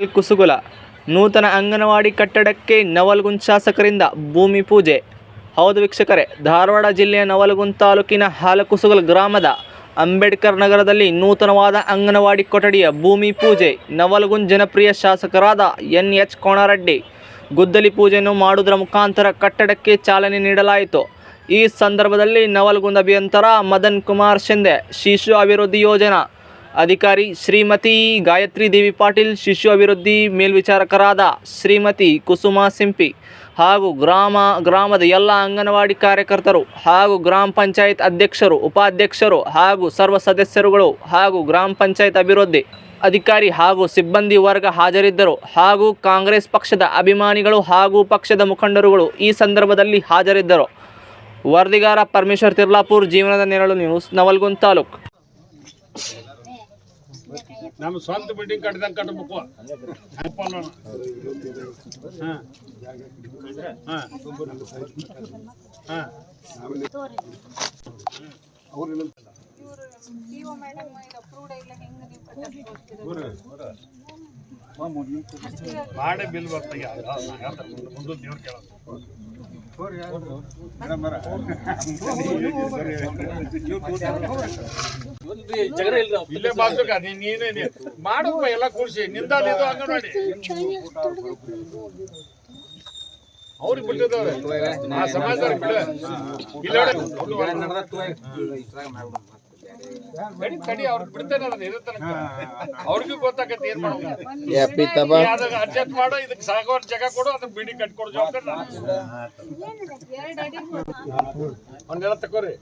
ಕುಸುಗುಲ. ನೂತನ ಅಂಗನವಾಡಿ ಕಟ್ಟಡಕ್ಕೆ ನವಲ್ಗುಂದ್ ಶಾಸಕರಿಂದ ಭೂಮಿ ಪೂಜೆ. ಹೌದು ವೀಕ್ಷಕರೇ, ಧಾರವಾಡ ಜಿಲ್ಲೆಯ ನವಲ್ಗುಂದ್ ತಾಲೂಕಿನ ಹಾಲಕುಸುಗಲ ಗ್ರಾಮದ ಅಂಬೇಡ್ಕರ್ ನಗರದಲ್ಲಿ ನೂತನವಾದ ಅಂಗನವಾಡಿ ಕೊಠಡಿಯ ಭೂಮಿ ಪೂಜೆ ನವಲ್ಗುಂದ್ ಜನಪ್ರಿಯ ಶಾಸಕರಾದ ಎನ್ ಎಚ್ ಕೋಣಾರೆಡ್ಡಿ. ಗುದ್ದಲಿ ಪೂಜೆಯನ್ನು ಮಾಡುವುದರ ಮುಖಾಂತರ ಕಟ್ಟಡಕ್ಕೆ ಚಾಲನೆ ನೀಡಲಾಯಿತು. ಈ ಸಂದರ್ಭದಲ್ಲಿ ನವಲಗುಂದ ಅಭಿಯಂತರ ಮದನ್ ಕುಮಾರ್ ಶಿಂದೆ, ಶಿಶು ಅಭಿವೃದ್ಧಿ ಯೋಜನಾ ಅಧಿಕಾರಿ ಶ್ರೀಮತಿ ಗಾಯತ್ರಿ ದೇವಿ ಪಾಟೀಲ್, ಶಿಶು ಅಭಿವೃದ್ಧಿ ಮೇಲ್ವಿಚಾರಕರಾದ ಶ್ರೀಮತಿ ಕುಸುಮ ಸಿಂಪಿ ಹಾಗೂ ಗ್ರಾಮ, ಗ್ರಾಮದ ಎಲ್ಲ ಅಂಗನವಾಡಿ ಕಾರ್ಯಕರ್ತರು ಹಾಗೂ ಗ್ರಾಮ ಪಂಚಾಯತ್ ಅಧ್ಯಕ್ಷರು, ಉಪಾಧ್ಯಕ್ಷರು ಹಾಗೂ ಸರ್ವ ಸದಸ್ಯರುಗಳು ಹಾಗೂ ಗ್ರಾಮ ಪಂಚಾಯತ್ ಅಭಿವೃದ್ಧಿ ಅಧಿಕಾರಿ ಹಾಗೂ ಸಿಬ್ಬಂದಿ ವರ್ಗ ಹಾಜರಿದ್ದರು ಹಾಗೂ ಕಾಂಗ್ರೆಸ್ ಪಕ್ಷದ ಅಭಿಮಾನಿಗಳು ಹಾಗೂ ಪಕ್ಷದ ಮುಖಂಡರುಗಳು ಈ ಸಂದರ್ಭದಲ್ಲಿ ಹಾಜರಿದ್ದರು. ವರದಿಗಾರ ಪರಮೇಶ್ವರ್ ತಿರ್ಲಾಪುರ್, ಜೀವನದ ನೆರಳು ನ್ಯೂಸ್ ನವಲ್ಗುಂದ್ ತಾಲೂಕು. ನಮ್ಮ ಸ್ವಂತ ಬಿಲ್ಡಿಂಗ್ ಕಟ್ಟಿದಂಗೆ ಕಟ್ಟಬೇಕು ಹಾಂ. ಮಾಡೇ ಬಿಲ್ ಬರ್ತಾ ಮುಂದೆ ದೇವ್ರ ಕೇಳೋದು. ಮಾಡಪ್ಪ ಎಲ್ಲ ಕೂರ್ಸಿ ಇದು ಅಂಗನವಾಡಿ. ಅವ್ರಿಗೆ ಬಿಟ್ಟಿದ್ದಾರೆ. ಆ ಸಮಾಜದವ್ರಿಗೆ ಬಿಡ. ಇಲ್ಲ ತಡಿ ಕಡಿ ಅವ್ರಿಗೆ ಬಿಡ್ತೇನೆ ಅದನ್ನ ಇರೋ ತನಕ. ಅವ್ರಿಗೂ ಗೊತ್ತಾಗತ್ತೆ ಏನ್ ಮಾಡ್ಬೇಕು ಅಡ್ಜಸ್ಟ್ ಮಾಡೋ ಇದಕ್ಕೆ ಜಾಗ ಕೊಡು ಅದನ್ನ ಬಿಡಿ ಕಟ್ಕೊಡು ಜವಾಬ್ದಾರಿ ನಾನು. ಎರಡು ಅಡಿ ಅವ್ನೆಲ್ಲ ತಕೋರಿ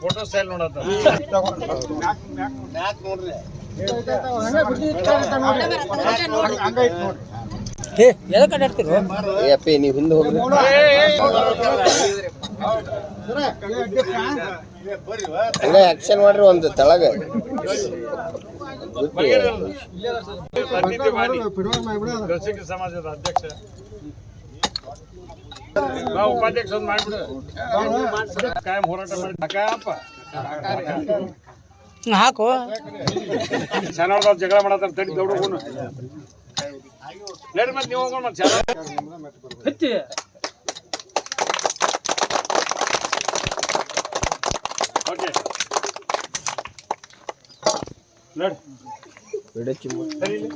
ಫೋಟೋ ಸ್ಟೈಲ್ ನೋಡತ್ತ ಅಪ್ಪಿ ನೀವು ಹಿಂದೆ ಹೋಗ್ರಿ. ಹಂಗ ಆಕ್ಷನ್ ಮಾಡ್ರಿ ಒಂದು ತಳಗ. ಸಮಾಜದ ಅಧ್ಯಕ್ಷ. ಉಪಾಧ್ಯಕ್ಷ ಒಂದು ಮಾಡ್ಬಿಡು ಕಾಯಂ ಹೋರಾಟ ಮಾಡಿ ಅಕ್ಕಪ್ಪ ಹಾಕು ಚೆನ್ನಾಗಿ ಜಗಳ ಮಾಡತ್ತಾರ ತಡಿ ದೌಡ್ಕೊಂಡು ನಡಿ ಮತ್ತೆ ನೀವು ಹೋಗೋಣ ಮತ್ತೆ ಚೆನ್ನಾಗಿ ಓಕೆ ನಡಿ ಬಿಡು ಚಿಮ್ಮು ಸರಿ ಇಲ್ಲಿ.